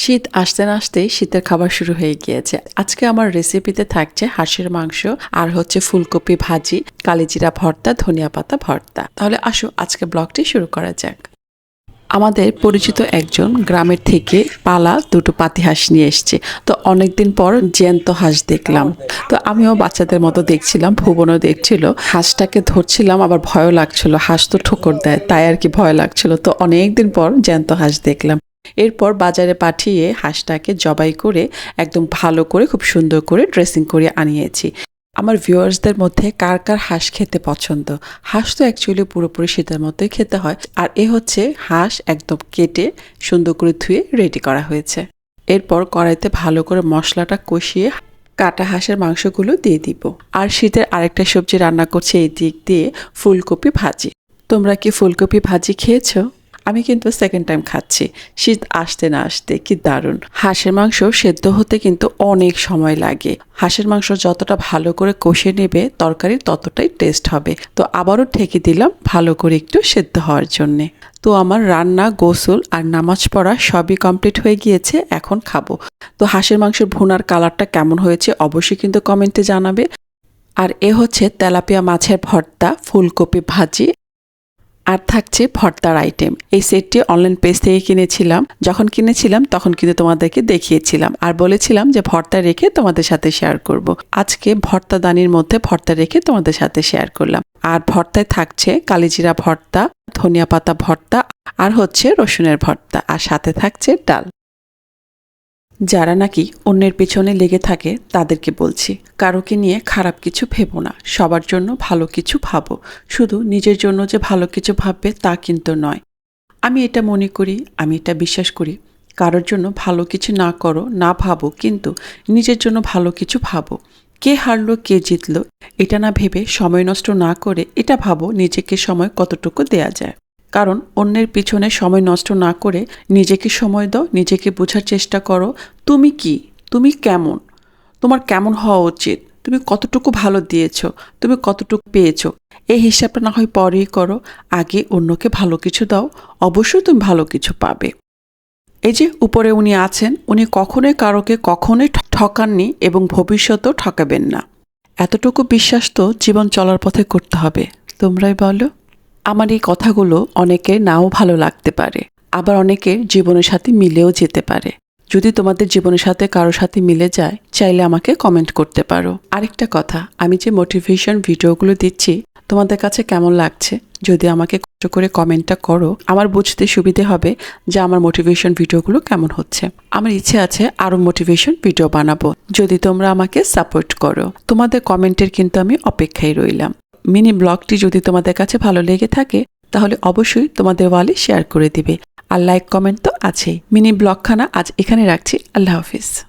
শীত আসতে না আসতেই শীতের খাবার শুরু হয়ে গিয়েছে। আজকে আমার রেসিপিতে থাকছে হাঁসের মাংস আর হচ্ছে ফুলকপি ভাজি, কালিজিরা ভর্তা, ধনিয়া পাতা ভর্তা। তাহলে আসো, আজকে ব্লগটি শুরু করা যাক। আমাদের পরিচিত একজন গ্রামের থেকে পালা দুটো পাতি হাঁস নিয়ে এসছে। তো অনেকদিন পর জ্যান্ত হাঁস দেখলাম। তো আমিও বাচ্চাদের মতো দেখছিলাম, ভুবনও দেখছিল। হাঁসটাকে ধরছিলাম, আবার ভয়ও লাগছিল। হাঁস তো ঠোকর দেয়, তাই আর কি ভয় লাগছিল। তো অনেকদিন পর জ্যান্ত হাঁস দেখলাম। এরপর বাজারে পাঠিয়ে হাঁসটাকে জবাই করে, একদম ভালো করে, খুব সুন্দর করে ড্রেসিং করে আনিয়েছি। আমার ভিউয়ার্সদের মধ্যে কার কার হাঁস খেতে পছন্দ? হাঁস তো অ্যাকচুয়ালি পুরোপুরি শীতের মতোই খেতে হয়। আর এ হচ্ছে হাঁস একদম কেটে সুন্দর করে ধুয়ে রেডি করা হয়েছে। এরপর কড়াইতে ভালো করে মশলাটা কষিয়ে কাটা হাঁসের মাংসগুলো দিয়ে দিব। আর শীতের আরেকটা সবজি রান্না করছে, এই দিক দিয়ে ফুলকপি ভাজি। তোমরা কি ফুলকপি ভাজি খেয়েছো? আমি কিন্তু সেকেন্ড টাইম খাচ্ছি। শীত আসতে না আসতে কি দারুণ। হাঁসের মাংস সেদ্ধ হতে কিন্তু অনেক সময় লাগে। হাঁসের মাংস যতটা ভালো করে কষে নেবে, তরকারি ততটাই টেস্ট হবে। তো আবারও ঠেকে দিলাম ভালো করে একটু সেদ্ধ হওয়ার জন্যে। তো আমার রান্না, গোসল আর নামাজ পড়া সবই কমপ্লিট হয়ে গিয়েছে, এখন খাব। তো হাঁসের মাংসের ভুনার কালারটা কেমন হয়েছে অবশ্যই কিন্তু কমেন্টে জানাবে। আর এ হচ্ছে তেলাপিয়া মাছের ভর্তা, ফুলকপি ভাজি আর থাকছে ভর্তার আইটেম এই সেটটি অনলাইন পেজ থেকে কিনেছিলাম। যখন কিনেছিলাম, তখন কিন্তু তোমাদেরকে দেখিয়েছিলাম। আর বলেছিলাম যে ভর্তা রেখে তোমাদের সাথে শেয়ার করব। আজকে ভর্তা দানির মধ্যে ভর্তা রেখে তোমাদের সাথে শেয়ার করলাম। আর ভর্তায় থাকছে কালিজিরা ভর্তা, ধনিয়া পাতা ভর্তা, আর হচ্ছে রসুনের ভর্তা, আর সাথে থাকছে ডাল। যারা নাকি অন্যের পেছনে লেগে থাকে, তাদেরকে বলছি, কারোকে নিয়ে খারাপ কিছু ভেবো না, সবার জন্য ভালো কিছু ভাবো। শুধু নিজের জন্য যে ভালো কিছু ভাববে, তা কিন্তু নয়। আমি এটা মনে করি, আমি এটা বিশ্বাস করি। কারোর জন্য ভালো কিছু না করো, না ভাবো, কিন্তু নিজের জন্য ভালো কিছু ভাবো। কে হারলো, কে জিতলো, এটা না ভেবে সময় নষ্ট না করে এটা ভাবো, নিজেকে সময় কতটুকু দেয়া যায়। কারণ অন্যের পিছনে সময় নষ্ট না করে নিজেকে সময় দাও, নিজেকে বোঝার চেষ্টা করো, তুমি কি? তুমি কেমন? তোমার কেমন হওয়া উচিত? তুমি কতটুকু ভালো দিয়েছ? তুমি কতটুকু পেয়েছ? এই হিসাবটা না হয় পরেই করো, আগে অন্যকে ভালো কিছু দাও, অবশ্যই তুমি ভালো কিছু পাবে। এই যে উপরে উনি আছেন, উনি কখনোই কারোকে কখনোই ঠকাননি এবং ভবিষ্যতেও ঠকাবেন না। এতটুকু বিশ্বাস তো জীবন চলার পথে করতে হবে। তোমরাই বলো। আমার এই কথাগুলো অনেকের নাও ভালো লাগতে পারে, আবার অনেকের জীবনের সাথে মিলেও যেতে পারে। যদি তোমাদের জীবনের সাথে কারোর সাথে মিলে যায়, চাইলে আমাকে কমেন্ট করতে পারো। আরেকটা কথা, আমি যে মোটিভেশন ভিডিওগুলো দিচ্ছি, তোমাদের কাছে কেমন লাগছে? যদি আমাকে কষ্ট করে কমেন্টটা করো, আমার বুঝতে সুবিধে হবে যে আমার মোটিভেশন ভিডিওগুলো কেমন হচ্ছে। আমার ইচ্ছে আছে আরও মোটিভেশন ভিডিও বানাবো। যদি তোমরা আমাকে সাপোর্ট করো, তোমাদের কমেন্টের কিন্তু আমি অপেক্ষায় রইলাম। মিনি ব্লগটি যদি তোমাদের কাছে ভালো লেগে থাকে, তাহলে অবশ্যই তোমাদের ওয়ালে শেয়ার করে দিবে। আর লাইক কমেন্ট তো আছেই। মিনি ব্লগখানা আজ এখানে রাখছি। আল্লাহ হাফিজ।